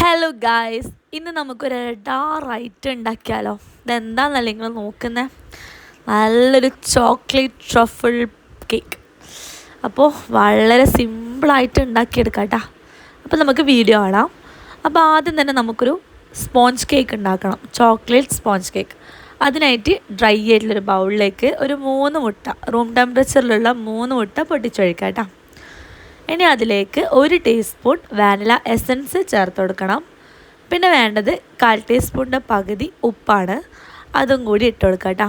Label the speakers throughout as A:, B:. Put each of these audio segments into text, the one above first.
A: Hello guys ഇന്ന് നമുക്കൊരു ഡാറായിട്ട് ഉണ്ടാക്കിയാലോ? ഇതെന്താണെന്നല്ല നിങ്ങൾ നോക്കുന്നത് നല്ലൊരു ചോക്ലേറ്റ് ട്രഫിൾ കേക്ക്. അപ്പോൾ വളരെ സിമ്പിളായിട്ട് ഉണ്ടാക്കിയെടുക്കാം കേട്ടോ അപ്പോൾ നമുക്ക് വീഡിയോ കാണാം. അപ്പോൾ ആദ്യം തന്നെ നമുക്കൊരു സ്പോഞ്ച് കേക്ക് ഉണ്ടാക്കണം. Chocolate sponge cake. അതിനായിട്ട് ഡ്രൈ ആയിട്ടുള്ളൊരു ബൗളിലേക്ക് ഒരു മൂന്ന് മുട്ട റൂം ടെമ്പറേച്ചറിലുള്ള മൂന്ന് മുട്ട പൊട്ടിച്ചൊഴിക്കാം കേട്ടോ ഇനി അതിലേക്ക് ഒരു ടീസ്പൂൺ വാനില എസൻസ് ചേർത്ത് കൊടുക്കണം. പിന്നെ വേണ്ടത് കാൽ ടീസ്പൂണിന്റെ പകുതി ഉപ്പാണ്. അതും കൂടി ഇട്ട് കൊടുക്കാം കേട്ടോ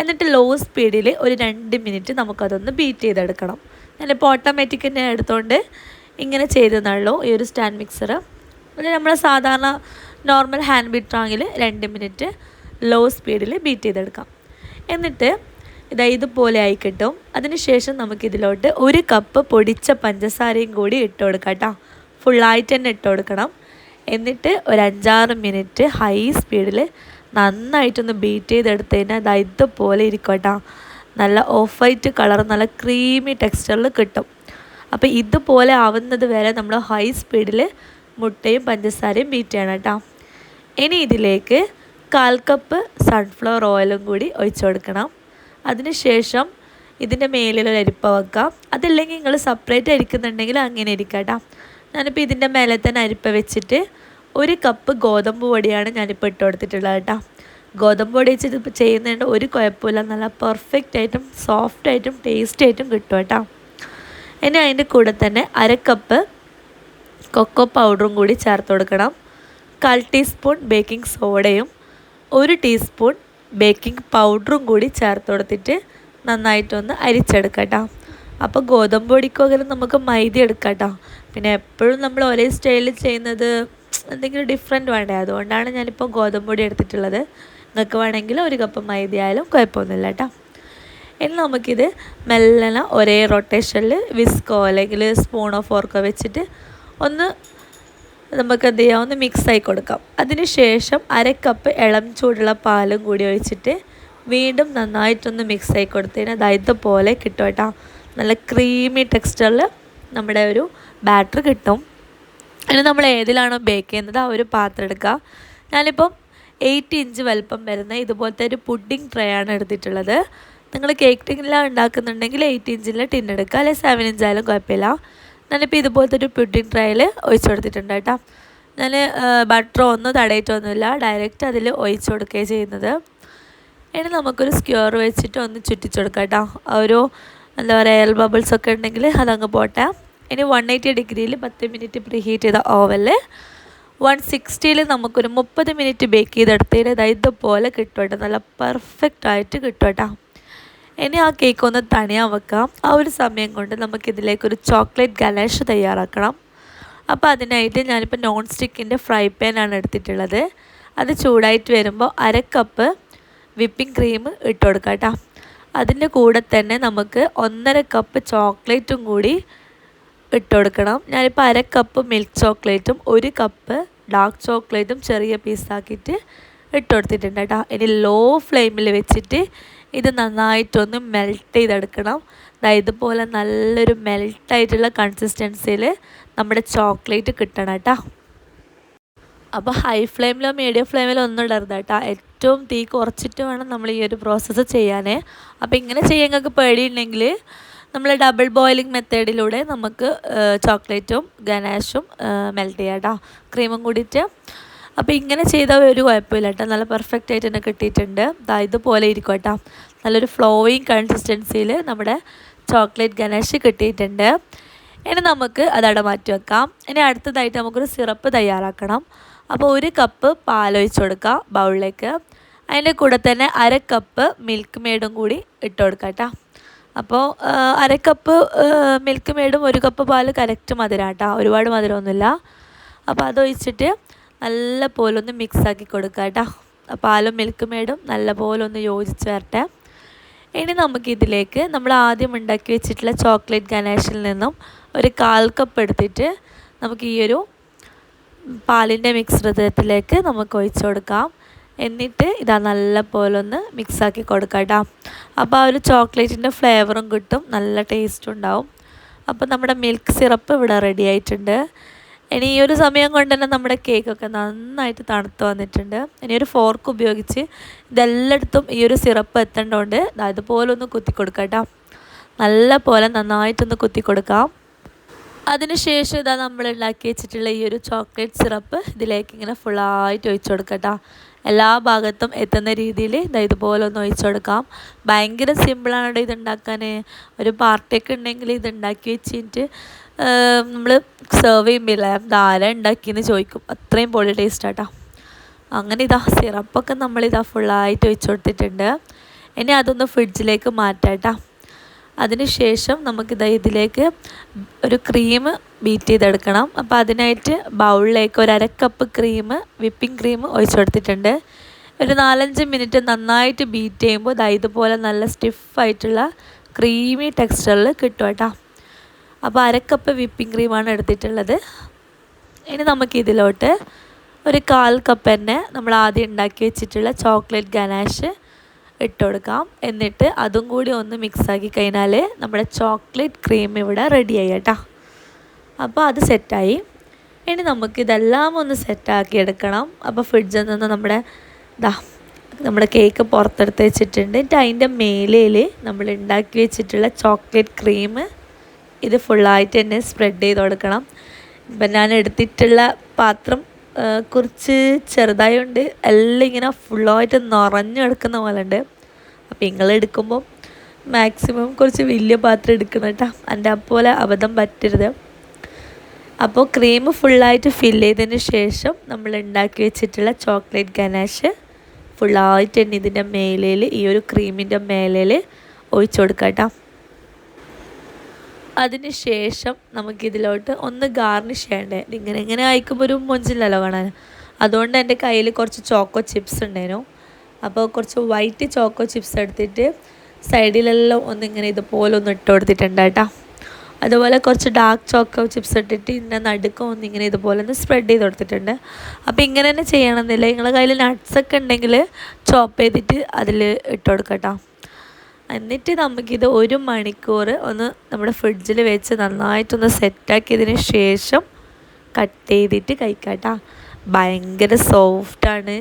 A: എന്നിട്ട് ലോ സ്പീഡിൽ ഒരു രണ്ട് മിനിറ്റ് നമുക്കതൊന്ന് ബീറ്റ് ചെയ്തെടുക്കണം. ഞാനിപ്പോൾ ഓട്ടോമാറ്റിക് തന്നെ എടുത്തുകൊണ്ട് ഇങ്ങനെ ചെയ്തെന്നുള്ളൂ ഈ ഒരു സ്റ്റാൻഡ് മിക്സർ പിന്നെ നമ്മൾ സാധാരണ നോർമൽ ഹാൻഡ് ബീറ്ററാണെങ്കിൽ രണ്ട് മിനിറ്റ് ലോ സ്പീഡിൽ ബീറ്റ് ചെയ്തെടുക്കാം. എന്നിട്ട് ഇതാ ഇതുപോലെ ആയി കിട്ടും. അതിനുശേഷം നമുക്കിതിലോട്ട് ഒരു കപ്പ് പൊടിച്ച പഞ്ചസാരയും കൂടി ഇട്ട് കൊടുക്കാം കേട്ടോ. ഫുള്ളായിട്ട് തന്നെ ഇട്ട് കൊടുക്കണം. എന്നിട്ട് ഒരു അഞ്ചാറ് മിനിറ്റ് ഹൈ സ്പീഡിൽ നന്നായിട്ടൊന്ന് ബീറ്റ് ചെയ്തെടുത്ത് കഴിഞ്ഞാൽ ഇതാ ഇതുപോലെ ഇരിക്കും കേട്ടോ. നല്ല ഓഫ് വൈറ്റ് കളർ നല്ല ക്രീമി ടെക്സ്ചറിൽ കിട്ടും. അപ്പോൾ ഇതുപോലെ ആവുന്നത് വരെ നമ്മൾ ഹൈ സ്പീഡിൽ മുട്ടയും പഞ്ചസാരയും ബീറ്റ് ചെയ്യണം കേട്ടോ. ഇനി ഇതിലേക്ക് കാൽ കപ്പ് സൺഫ്ലവർ ഓയിലും കൂടി ഒഴിച്ചു കൊടുക്കണം. അതിനുശേഷം ഇതിന്റെ മേലിലൊരു അരിപ്പ വെക്കാം അതല്ലെങ്കിൽ നിങ്ങൾ സെപ്പറേറ്റ് അരിക്കുന്നുണ്ടെങ്കിൽ അങ്ങനെ ഇരിക്കാട്ടോ കേട്ടോ ഞാനിപ്പോൾ ഇതിന്റെ മേലെ തന്നെ അരിപ്പ വെച്ചിട്ട് ഒരു കപ്പ് ഗോതമ്പ് പൊടിയാണ് ഞാനിപ്പോൾ ഇട്ട് കൊടുത്തിട്ടുള്ളത് കേട്ടോ ഗോതമ്പ് പൊടി വെച്ച് ഇതിപ്പോൾ ചെയ്യുന്നതുകൊണ്ട് ഒരു കുഴപ്പമില്ല. നല്ല പെർഫെക്റ്റ് ആയിട്ടും സോഫ്റ്റ് ആയിട്ടും ടേസ്റ്റ് ആയിട്ടും കിട്ടും കേട്ടോ ഇനി അതിന്റെ കൂടെ തന്നെ അര കപ്പ് കൊക്കോ പൗഡറും കൂടി ചേർത്ത് കൊടുക്കണം. കാൽ ടീസ്പൂൺ ബേക്കിംഗ് സോഡയും ഒരു ടീസ്പൂൺ ബേക്കിംഗ് പൗഡറും കൂടി ചേർത്ത് കൊടുത്തിട്ട് നന്നായിട്ടൊന്ന് അരിച്ചെടുക്കാം അപ്പോൾ ഗോതമ്പ് പൊടിക്ക് പകരം നമുക്ക് മൈദ എടുക്കാം പിന്നെ എപ്പോഴും നമ്മൾ ഒരേ സ്റ്റൈലിൽ ചെയ്യുന്നത് എന്തെങ്കിലും ഡിഫറെന്റ് വേണ്ടേ? അതുകൊണ്ടാണ് ഞാനിപ്പോൾ ഗോതമ്പ് പൊടി എടുത്തിട്ടുള്ളത്. നിങ്ങൾക്ക് വേണമെങ്കിൽ ഒരു കപ്പ് മൈദ ആയാലും കുഴപ്പമൊന്നുമില്ല കേട്ടോ ഇനി നമുക്കിത് മെല്ലന ഒരേ റൊട്ടേഷനിൽ വിസ്കോ അല്ലെങ്കിൽ സ്പൂണോ ഫോർക്കോ വെച്ചിട്ട് ഒന്ന് നമുക്ക് എന്ത് ചെയ്യാം ഒന്ന് മിക്സ് ആയി കൊടുക്കാം. അതിന് ശേഷം അര കപ്പ് ഇളം ചൂടുള്ള പാലും കൂടി ഒഴിച്ചിട്ട് വീണ്ടും നന്നായിട്ടൊന്ന് മിക്സ് ആയി കൊടുത്തതിന് അത് ഇതുപോലെ കിട്ടും കേട്ടോ. നല്ല ക്രീമി ടെക്സ്ചറിൽ നമ്മുടെ ഒരു ബാറ്റർ കിട്ടും. ഇനി നമ്മൾ ഏതിലാണോ ബേക്ക് ചെയ്യുന്നത്? ആ ഒരു പാത്രം എടുക്കുക. ഞാനിപ്പം എയ്റ്റ് ഇഞ്ച് വലുപ്പം വരുന്ന ഇതുപോലത്തെ ഒരു പുഡിംഗ് ട്രേ ആണ് എടുത്തിട്ടുള്ളത്. നിങ്ങൾ കേക്ക് ടിന്നിലാണ് ഉണ്ടാക്കുന്നുണ്ടെങ്കിൽ എയ്റ്റ് ഇഞ്ചിലെ ടിന്നെടുക്കുക അല്ലെങ്കിൽ സെവൻ ഇഞ്ചായാലും കുഴപ്പമില്ല. ഞാനിപ്പോൾ ഇതുപോലത്തെ ഒരു പുഡിംഗ് ട്രയൽ ഒഴിച്ചു കൊടുത്തിട്ടുണ്ട് കേട്ടോ. ഞാൻ ബട്ടറോ ഒന്നും തടയിട്ടൊന്നുമില്ല ഡയറക്റ്റ് അതിൽ ഒഴിച്ചു കൊടുക്കുകയാണ് ചെയ്യുന്നത്. ഇനി നമുക്കൊരു സ്ക്യൂർ വെച്ചിട്ട് ഒന്ന് ചുറ്റിച്ചു കൊടുക്കാം കേട്ടോ. ഒരു എന്താ പറയുക എയർ ബബിൾസ് ഒക്കെ ഉണ്ടെങ്കിൽ അതങ്ങ് പോട്ടെ. ഇനി വൺ എയ്റ്റി ഡിഗ്രിയിൽ പത്ത് മിനിറ്റ് പ്രീ ഹീറ്റ് ചെയ്ത ഓവൽ വൺ സിക്സ്റ്റിയിൽ നമുക്കൊരു മുപ്പത് മിനിറ്റ് ബേക്ക് ചെയ്തെടുത്തതിന് ഇതാ ഇതുപോലെ കിട്ടും നല്ല പെർഫെക്റ്റ് ആയിട്ട് കേട്ടോ. ഇനി ആ കേക്ക് ഒന്ന് തണിയാൻ വെക്കാം. ആ ഒരു സമയം കൊണ്ട് നമുക്കിതിലേക്ക് ഒരു ചോക്ലേറ്റ് ഗലേഷ് തയ്യാറാക്കണം. അപ്പോൾ അതിനായിട്ട് ഞാനിപ്പോൾ നോൺ സ്റ്റിക്കിന്റെ ഫ്രൈ പാനാണ് എടുത്തിട്ടുള്ളത്. അത് ചൂടായിട്ട് വരുമ്പോൾ അര കപ്പ് വിപ്പിംഗ് ക്രീം ഇട്ട് കൊടുക്കാം കേട്ടോ അതിന്റെ കൂടെ തന്നെ നമുക്ക് ഒന്നര കപ്പ് ചോക്ലേറ്റും കൂടി ഇട്ട് കൊടുക്കണം. ഞാനിപ്പോൾ അര കപ്പ് മിൽക്ക് ചോക്ലേറ്റും ഒരു കപ്പ് ഡാർക്ക് ചോക്ലേറ്റും ചെറിയ പീസാക്കിയിട്ട് ഇട്ട് കൊടുത്തിട്ടുണ്ട് കേട്ടോ ഇനി ലോ ഫ്ലെയിമിൽ വെച്ചിട്ട് ഇത് നന്നായിട്ടൊന്ന് മെൽറ്റ് ചെയ്തെടുക്കണം. ഇതുപോലെ നല്ലൊരു മെൽട്ടായിട്ടുള്ള കൺസിസ്റ്റൻസിയിൽ നമ്മുടെ ചോക്ലേറ്റ് കിട്ടണം കേട്ടോ. അപ്പോൾ ഹൈ ഫ്ലെയിമിലോ മീഡിയം ഫ്ലെയിമിലോ ഒന്നും ഇടരുത് കേട്ടോ. ഏറ്റവും തീ കുറച്ചിട്ട് വേണം നമ്മൾ ഈ ഒരു പ്രോസസ്സ് ചെയ്യാനേ. അപ്പോൾ ഇങ്ങനെ ചെയ്യാൻ നിങ്ങൾക്ക് പേടിയുണ്ടെങ്കിൽ നമ്മൾ ഡബിൾ ബോയിലിംഗ് മെത്തേഡിലൂടെ നമുക്ക് ചോക്ലേറ്റും ഗനാഷും മെൽറ്റ് ചെയ്യാം കേട്ടോ. ക്രീമും കൂടിയിട്ട് അപ്പോൾ ഇങ്ങനെ ചെയ്താൽ ഒരു കുഴപ്പമില്ല കേട്ടോ. നല്ല പെർഫെക്റ്റ് ആയിട്ട് തന്നെ കിട്ടിയിട്ടുണ്ട്. ഇതുപോലെ ഇരിക്കും കേട്ടോ. നല്ലൊരു ഫ്ലോയിങ് കൺസിസ്റ്റൻസിയിൽ നമ്മുടെ ചോക്ലേറ്റ് ഗണേഷ് കിട്ടിയിട്ടുണ്ട്. ഇനി നമുക്ക് അതവിടെ മാറ്റി വെക്കാം. ഇനി അടുത്തതായിട്ട് നമുക്കൊരു സിറപ്പ് തയ്യാറാക്കണം. അപ്പോൾ ഒരു കപ്പ് പാലൊഴിച്ച് കൊടുക്കുക ബൗളിലേക്ക്. അതിന്റെ കൂടെ തന്നെ അര കപ്പ് മിൽക്ക് മെയ്ഡും കൂടി ഇട്ട് കൊടുക്കാം കേട്ടോ. അപ്പോൾ അര കപ്പ് മിൽക്ക് മെയ്ഡും ഒരു കപ്പ് പാൽ കറക്റ്റ് മധുരം കേട്ടോ. ഒരുപാട് മധുരമൊന്നുമില്ല. അപ്പോൾ അതൊഴിച്ചിട്ട് നല്ല പോലെ ഒന്ന് മിക്സാക്കി കൊടുക്കുക കേട്ടോ. പാലും മിൽക്ക് മേടും നല്ല പോലെ ഒന്ന് യോജിച്ച് വരട്ടെ. ഇനി നമുക്കിതിലേക്ക് നമ്മൾ ആദ്യം ഉണ്ടാക്കി വെച്ചിട്ടുള്ള ചോക്ലേറ്റ് ഗണേഷിൽ നിന്നും ഒരു കാൽ കപ്പ് എടുത്തിട്ട് നമുക്ക് ഈ ഒരു പാലിന്റെ മിശ്രിതത്തിലേക്ക് നമുക്ക് ഒഴിച്ചു കൊടുക്കാം. എന്നിട്ട് ഇതാ നല്ല പോലെ ഒന്ന് മിക്സാക്കി കൊടുക്കാം കേട്ടോ. അപ്പോൾ ആ ഒരു ചോക്ലേറ്റിന്റെ ഫ്ലേവറും കിട്ടും. നല്ല ടേസ്റ്റും ഉണ്ടാവും. അപ്പോൾ നമ്മുടെ മിൽക്ക് സിറപ്പ് ഇവിടെ റെഡി ആയിട്ടുണ്ട്. ഇനി ഈ ഒരു സമയം കൊണ്ട് തന്നെ നമ്മുടെ കേക്കൊക്കെ നന്നായിട്ട് തണുത്ത് വന്നിട്ടുണ്ട്. ഇനി ഒരു ഫോർക്ക് ഉപയോഗിച്ച് ഇതെല്ലായിടത്തും ഈ ഒരു സിറപ്പ് എത്തേണ്ടതുകൊണ്ട് അതുപോലെ ഒന്ന് കുത്തി കൊടുക്കാം കേട്ടോ നല്ല പോലെ നന്നായിട്ടൊന്ന് കുത്തി കൊടുക്കാം അതിനുശേഷം ഇതാ നമ്മൾ ഉണ്ടാക്കി വെച്ചിട്ടുള്ള ഈ ഒരു ചോക്ലേറ്റ് സിറപ്പ് ഇതിലേക്ക് ഇങ്ങനെ ഫുള്ളായിട്ട് ഒഴിച്ചു കൊടുക്കട്ടോ. എല്ലാ ഭാഗത്തും എത്തുന്ന രീതിയിൽ ഇതാ ഇതുപോലെ ഒന്ന് ഒഴിച്ചു കൊടുക്കാം. ഭയങ്കര സിമ്പിളാണ് ഇത് ഉണ്ടാക്കാൻ ഒരു പാർട്ടിയൊക്കെ ഉണ്ടെങ്കിൽ ഇത് ഉണ്ടാക്കി വെച്ചിട്ട് നമ്മൾ സെർവ് ചെയ്യുമ്പോൾ ധാര ഉണ്ടാക്കിയെന്ന് ചോദിക്കും. അത്രയും പൊളി ടേസ്റ്റാട്ടോ അങ്ങനെ ഇതാ സിറപ്പൊക്കെ നമ്മളിതാ ഫുള്ളായിട്ട് ഒഴിച്ചു കൊടുത്തിട്ടുണ്ട്. ഇനി അതൊന്ന് ഫ്രിഡ്ജിലേക്ക് മാറ്റാട്ടോ. അതിന് അതിനുശേഷം നമുക്കിത് ഇതിലേക്ക് ഒരു ക്രീം ബീറ്റ് ചെയ്തെടുക്കണം. അപ്പോൾ അതിനായിട്ട് ബൗളിലേക്ക് ഒരു അരക്കപ്പ് ക്രീം വിപ്പിംഗ് ക്രീം ഒഴിച്ചു കൊടുത്തിട്ടുണ്ട്. ഒരു നാലഞ്ച് മിനിറ്റ് നന്നായിട്ട് ബീറ്റ് ചെയ്യുമ്പോൾ ഇതാ ഇതുപോലെ നല്ല സ്റ്റിഫായിട്ടുള്ള ക്രീമി ടെക്സ്ചറിൽ കിട്ടും കേട്ടോ അപ്പോൾ അരക്കപ്പ് വിപ്പിംഗ് ക്രീമാണ് എടുത്തിട്ടുള്ളത്. ഇനി നമുക്ക് നമുക്കിതിലോട്ട് ഒരു കാൽ കപ്പ് തന്നെ നമ്മൾ ആദ്യം ഉണ്ടാക്കി വെച്ചിട്ടുള്ള ചോക്ലേറ്റ് ഗനാഷ് ഇട്ട് കൊടുക്കാം. എന്നിട്ട് അതും കൂടി ഒന്ന് മിക്സാക്കി കഴിഞ്ഞാൽ നമ്മുടെ ചോക്ലേറ്റ് ക്രീം ഇവിടെ റെഡി കേട്ടോ. അപ്പോൾ അത് സെറ്റായി ഇനി നമുക്ക് ഇതെല്ലാം ഒന്ന് സെറ്റാക്കി എടുക്കണം. അപ്പോൾ ഫ്രിഡ്ജിൽ നിന്ന് നമ്മുടെ ഇതാ നമ്മുടെ കേക്ക് പുറത്തെടുത്ത് വെച്ചിട്ടുണ്ട്. എന്നിട്ട് അതിന്റെ മേലയിൽ നമ്മൾ ഉണ്ടാക്കി വെച്ചിട്ടുള്ള ചോക്ലേറ്റ് ക്രീം ഇത് ഫുള്ളായിട്ട് തന്നെ സ്പ്രെഡ് ചെയ്ത് കൊടുക്കണം. ഇപ്പം ഞാൻ എടുത്തിട്ടുള്ള പാത്രം കുറച്ച് ചെറുതായതുകൊണ്ട് എല്ലാം ഇങ്ങനെ ഫുള്ളായിട്ട് നിറഞ്ഞു കിടക്കുന്ന പോലെ ഉണ്ട് അപ്പം നിങ്ങൾ എടുക്കുമ്പോൾ മാക്സിമം കുറച്ച് വലിയ പാത്രം എടുക്കണം കേട്ടോ. എന്റെ അപ്പോലെ അബദ്ധം പറ്റരുത്. അപ്പോൾ ക്രീം ഫുള്ളായിട്ട് ഫിൽ ചെയ്തതിന് ശേഷം നമ്മൾ ഉണ്ടാക്കി വെച്ചിട്ടുള്ള ചോക്ലേറ്റ് ഗനാഷ് ഫുള്ളായിട്ട് തന്നെ ഇതിന്റെ മേലയിൽ ഈ ഒരു ക്രീമിന്റെ മേലയിൽ ഒഴിച്ചു കൊടുക്കാം കേട്ടോ അതിന് ശേഷം നമുക്കിതിലോട്ട് ഒന്ന് ഗാർണിഷ് ചെയ്യണ്ടേ? ഇങ്ങനെ ഇങ്ങനെ അയക്കുമ്പോൾ ഒരു മൊഞ്ചില്ലല്ലോ കാണാൻ. അതുകൊണ്ട് എന്റെ കയ്യിൽ കുറച്ച് ചോക്കോ ചിപ്സ് ഉണ്ടായിരുന്നു. അപ്പോൾ കുറച്ച് വൈറ്റ് ചോക്കോ ചിപ്സ് എടുത്തിട്ട് സൈഡിലെല്ലാം ഒന്നിങ്ങനെ ഇതുപോലെ ഒന്ന് ഇട്ട് കൊടുത്തിട്ടുണ്ട് കേട്ടോ. അതുപോലെ കുറച്ച് ഡാർക്ക് ചോക്കോ ചിപ്സ് ഇട്ടിട്ട് ഇതിന്റെ നടുക്കം ഒന്നിങ്ങനെ ഇതുപോലെ ഒന്ന് സ്പ്രെഡ് ചെയ്ത് കൊടുത്തിട്ടുണ്ട്. അപ്പോൾ ഇങ്ങനെ തന്നെ ചെയ്യണമെന്നില്ല നിങ്ങളുടെ കയ്യിൽ നട്ട്സൊക്കെ ഉണ്ടെങ്കിൽ ചോപ്പ് ചെയ്തിട്ട് അതിൽ ഇട്ട് കൊടുക്കട്ടോ എന്നിട്ട് നമുക്കിത് ഒരു മണിക്കൂർ ഒന്ന് നമ്മുടെ ഫ്രിഡ്ജിൽ വെച്ച് നന്നായിട്ടൊന്ന് സെറ്റാക്കിയതിന് ശേഷം കട്ട് ചെയ്തിട്ട് കഴിക്കാട്ടോ. ഭയങ്കര സോഫ്റ്റാണ്.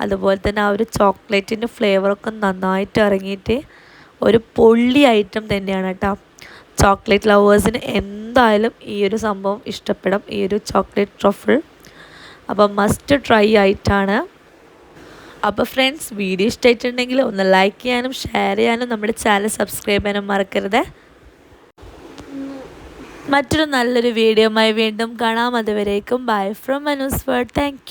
A: അതുപോലെ തന്നെ ആ ഒരു ചോക്ലേറ്റിന്റെ ഫ്ലേവറൊക്കെ നന്നായിട്ട് ഇറങ്ങിയിട്ട് ഒരു പൊള്ളി ഐറ്റം തന്നെയാണ് കേട്ടോ ചോക്ലേറ്റ് ലവേഴ്സിന് എന്തായാലും ഈ ഒരു സംഭവം ഇഷ്ടപ്പെടും. ഈ ഒരു chocolate truffle. Appam must try ആയിട്ടാണ് അപ്പോൾ ഫ്രണ്ട്സ് വീഡിയോ ഇഷ്ടമായിട്ടുണ്ടെങ്കിൽ ഒന്ന് ലൈക്ക് ചെയ്യാനും ഷെയർ ചെയ്യാനും നമ്മുടെ ചാനൽ സബ്സ്ക്രൈബ് ചെയ്യാനും മറക്കരുത്. മറ്റൊരു നല്ലൊരു വീഡിയോയുമായി വീണ്ടും കാണാം. അതുവരേക്കും bye from Manu's world thank